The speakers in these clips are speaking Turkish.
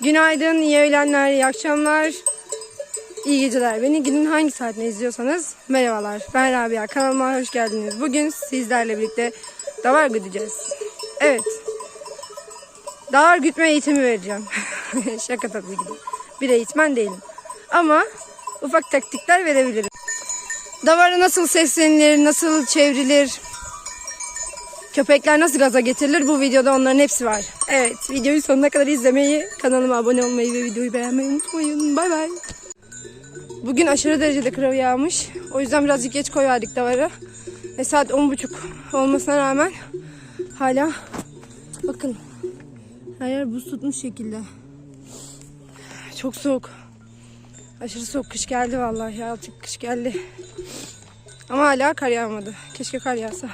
Günaydın, iyi öğlenler, iyi akşamlar, iyi geceler. Beni günün hangi saatinde izliyorsanız merhabalar. Ben Rabia, kanalıma hoş geldiniz. Bugün sizlerle birlikte davar güdeceğiz. Evet, davar gütme eğitimi vereceğim. Şaka tabii ki. Bir eğitmen değilim. Ama ufak taktikler verebilirim. Davara nasıl seslenilir, nasıl çevrilir, Köpekler nasıl gaza getirilir? Bu videoda onların hepsi var. Evet, videoyu sonuna kadar izlemeyi, kanalıma abone olmayı ve videoyu beğenmeyi unutmayın. Bay bay. Bugün aşırı derecede kırığı yağmış. O yüzden birazcık geç koyardık davarı. Ve saat 10.30 olmasına rağmen hala bakın her yer buz tutmuş şekilde. Çok soğuk. Aşırı soğuk kış geldi vallahi artık kış geldi. Ama hala kar yağmadı. Keşke kar yağsa.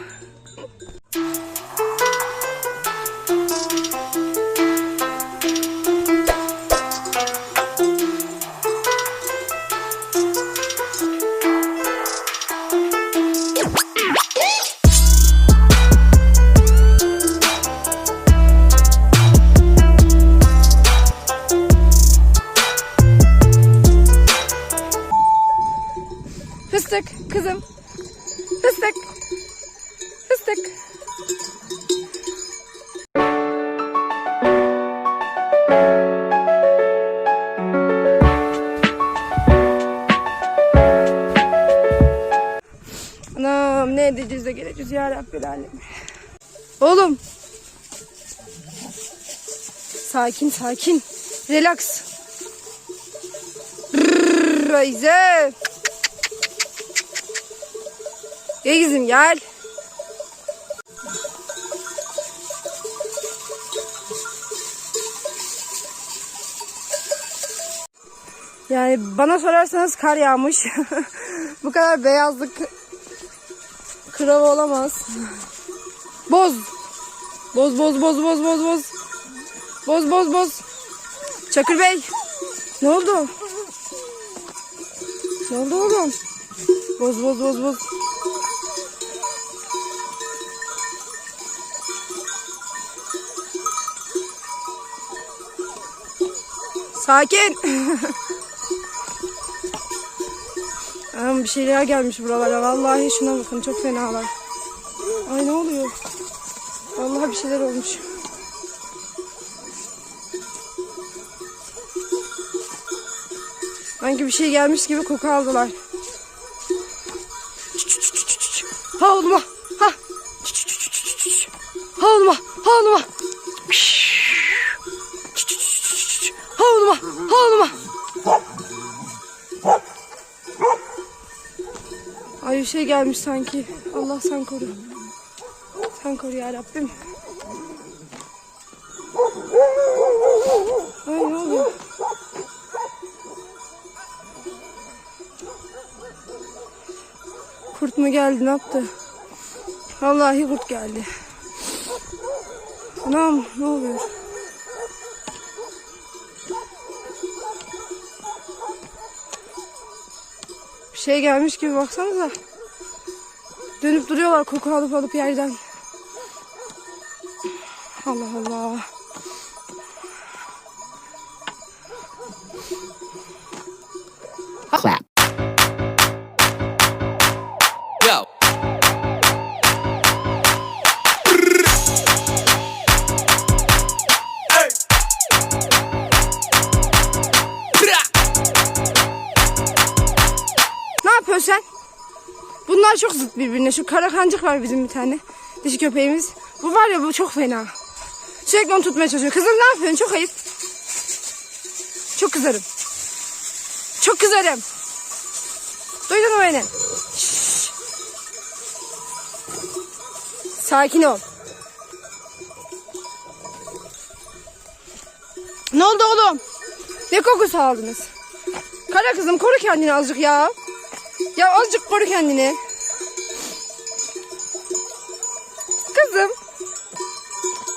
Anam ne edeceğiz de geleceğiz ya Rabbil Alem. Oğlum. Sakin sakin. Relax. Rrrr, Raize. Gel gel. Yani bana sorarsanız kar yağmış. Bu kadar beyazlık krav olamaz. Boz. Boz boz boz boz boz boz. Boz boz boz. Çakır Bey. Ne oldu? Ne oldu oğlum? Boz boz boz boz. Sakin. Anam bir şeyler gelmiş buralara. Vallahi şuna bakın çok fenalar. Ay ne oluyor? Vallahi bir şeyler olmuş. Sanki bir şey gelmiş gibi koku aldılar. Ha oğlum ha. Ha. Ha oğlum ha. Ha oğlum ha. Ha oğlum ha. Ha Ay bir şey gelmiş sanki. Allah sen koru. Sen koru ya Rabbim. Ay ne oluyor? Kurt mu geldi ne yaptı? Vallahi kurt geldi. Anam ne oluyor? Şey gelmiş gibi baksanıza. Dönüp duruyorlar koku alıp alıp yerden. Allah Allah. clap. Yapıyorsun sen? Bunlar çok zıt birbirine. Şu kara kancık var bizim bir tane. Dişi köpeğimiz. Bu var ya bu çok fena. Sürekli onu tutmaya çalışıyor. Kızım ne yapıyorsun? Çok ayıp. Çok kızarım. Çok kızarım. Duydun mu beni? Şşş. Sakin ol. Ne oldu oğlum? Ne kokusu aldınız? Kara kızım koru kendini azıcık ya. Ya azıcık koru kendini. Kızım.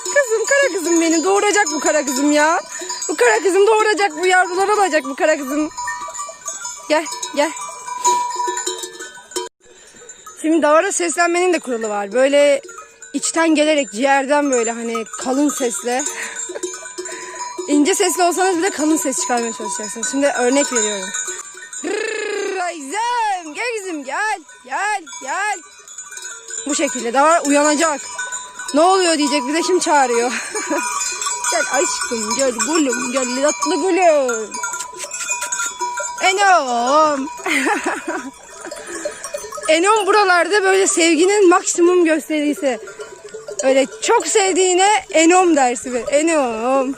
Kızım kara kızım benim doğuracak bu kara kızım ya. Bu kara kızım doğuracak bu yavrular olacak bu kara kızım. Gel gel. Şimdi davara seslenmenin de kuralı var. Böyle içten gelerek ciğerden böyle hani kalın sesle ince sesli olsanız bile kalın ses çıkarmaya çalışacaksınız. Şimdi örnek veriyorum. Gel kızım gel gel gel. Bu şekilde daha uyanacak. Ne oluyor diyecek bize şimdi çağırıyor. gel aşkım gel gülüm gel tatlı gülüm. Enom. Enom buralarda böyle sevginin maksimum gösterisi. Öyle çok sevdiğine enom dersi ver. Enom.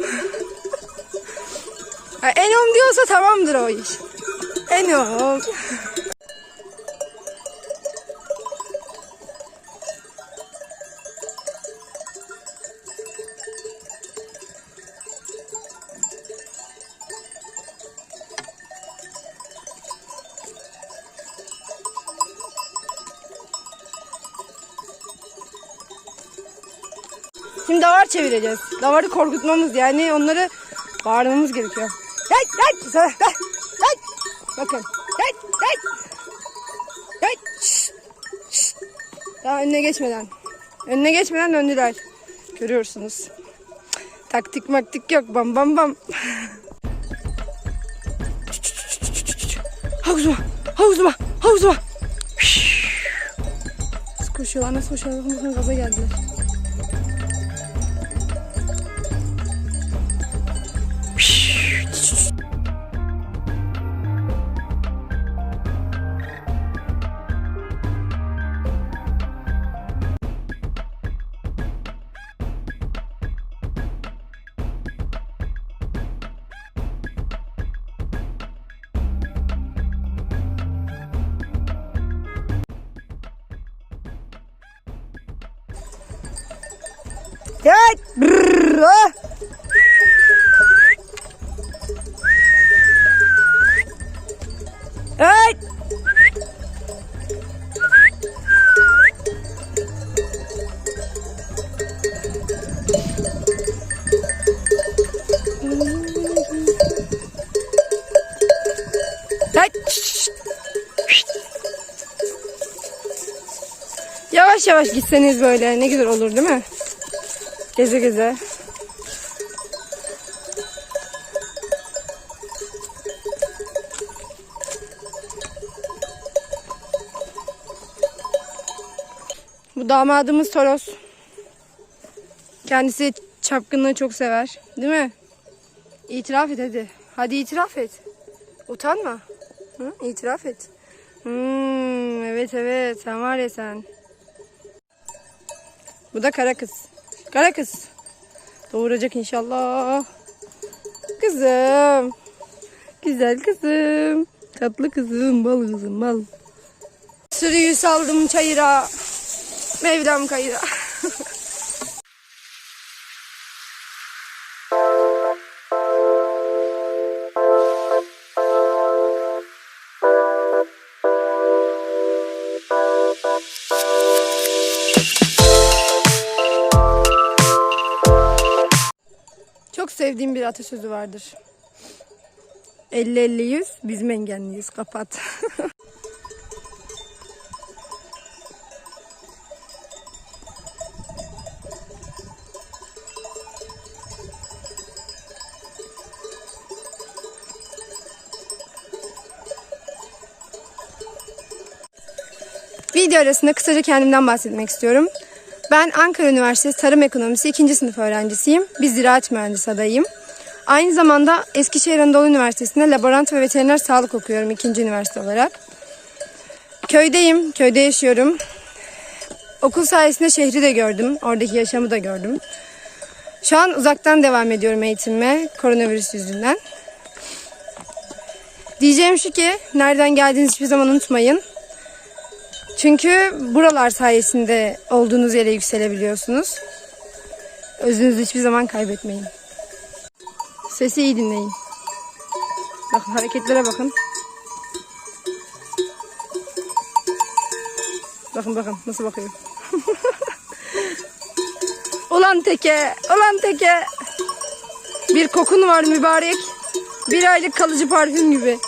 Enom diyorsa tamamdır o iş. Enom. Şimdi davar çevireceğiz. Davarı korkutmamız yani onları bağırmamız gerekiyor. Hey hey hey hey. Bakın hey hey. Hey. Şşt, şşt. Daha önüne geçmeden. Önüne geçmeden döndüler. Görüyorsunuz. Taktik maktik yok. Bam bam bam. Havuzuma, havuzuma, havuzuma. Nasıl koşuyorlar, nasıl koşuyorlar? Gaza geldiler. Yavaş yavaş gitseniz böyle ne güzel olur değil mi? Geze geze. Bu damadımız Toros. Kendisi çapkınlığı çok sever. Değil mi? İtiraf et hadi. Hadi itiraf et. Utanma. Hı? İtiraf et. Hmm, evet evet sen var ya sen. Bu da kara kız. Kara kız. Doğuracak inşallah. Kızım. Güzel kızım. Tatlı kızım. Bal kızım bal. Sürüyü saldım çayıra. Mevlam kayıra. Sevdiğim bir atasözü vardır. 50-50-100 biz mengenliyiz kapat. Video arasında kısaca kendimden bahsetmek istiyorum. Ben Ankara Üniversitesi Tarım Ekonomisi 2. sınıf öğrencisiyim. Bir ziraat mühendisi adayım. Aynı zamanda Eskişehir Anadolu Üniversitesi'nde laborant ve veteriner sağlık okuyorum ikinci üniversite olarak. Köydeyim, köyde yaşıyorum. Okul sayesinde şehri de gördüm, oradaki yaşamı da gördüm. Şu an uzaktan devam ediyorum eğitimime koronavirüs yüzünden. Diyeceğim şu ki nereden geldiğinizi hiçbir zaman unutmayın. Çünkü buralar sayesinde olduğunuz yere yükselebiliyorsunuz. Özünüzü hiçbir zaman kaybetmeyin. Sesi iyi dinleyin. Bakın hareketlere bakın. Bakın bakın nasıl bakıyor. ulan teke, ulan teke. Bir kokun var mübarek. Bir aylık kalıcı parfüm gibi.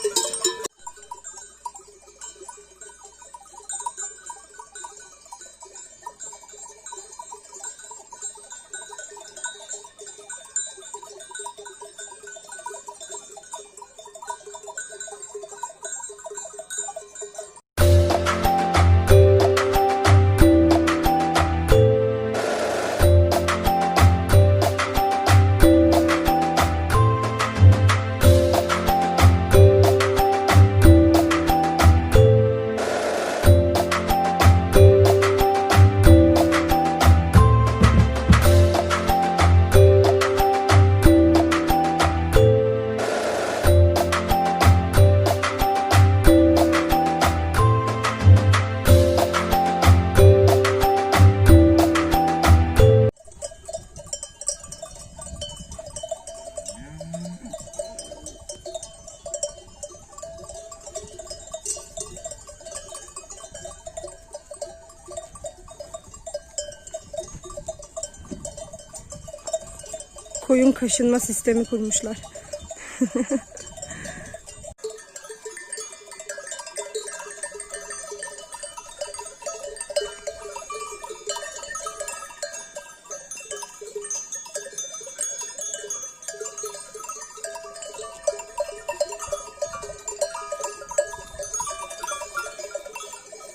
Kaşınma sistemi kurmuşlar.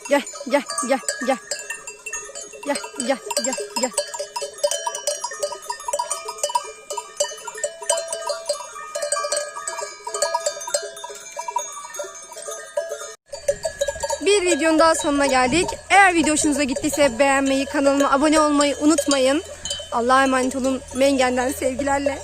Gel, gel, gel, gel. Gel, gel, gel, gel. Bir videonun daha sonuna geldik. Eğer video hoşunuza gittiyse beğenmeyi, kanalıma abone olmayı unutmayın. Allah'a emanet olun. Mengen'den sevgilerle.